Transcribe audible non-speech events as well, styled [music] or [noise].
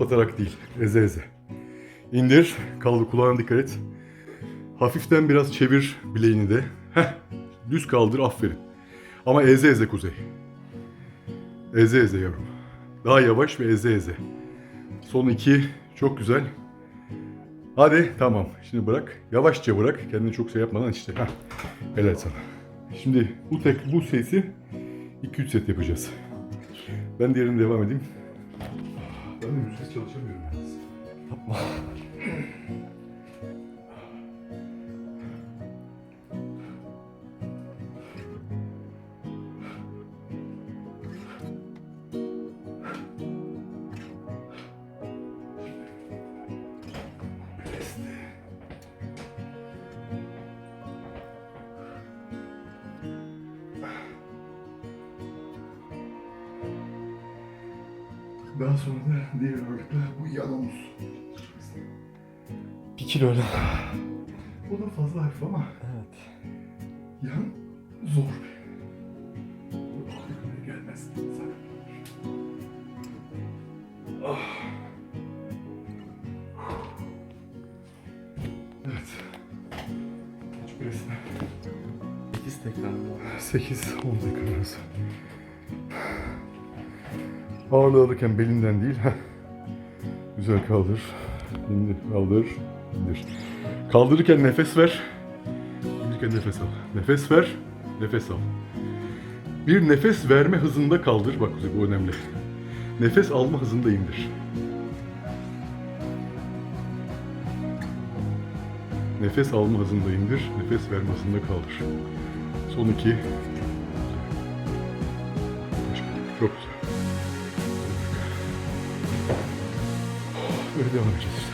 zıplatarak değil. Eze eze. İndir. Kaldır kulağına dikkat et. Hafiften biraz çevir bileğini de. Heh. Düz kaldır aferin. Ama eze eze kuzey. Eze eze yavrum. Daha yavaş ve eze eze. Son iki. Çok güzel. Hadi tamam. Şimdi bırak. Yavaşça bırak. Kendini çok şey yapmadan işte. Heh. Helal sana. Şimdi bu tek bu sesi 2-3 set yapacağız. Ben diğerini devam edeyim. Ben de müziksiz çalışamıyorum yalnız. [laughs] Daha sonra da diğer ağırlıkla bu yan omuz. Bir kilo öyle. O da fazla hafif ama Evet. yan zor gelmez. Sakın. Ah. Evet. Kaç presine? 8 tekrar mı? 8-10 dakika arası. Ağırlığı alırken belinden değil. [laughs] Güzel kaldır. İndir, kaldır. indir. Kaldırırken nefes ver. İndirirken nefes al. Nefes ver, nefes al. Bir nefes verme hızında kaldır. Bak bu önemli. Nefes alma hızında indir. Nefes alma hızında indir, nefes verme hızında kaldır. Son iki. Çok güzel. Böyle devam.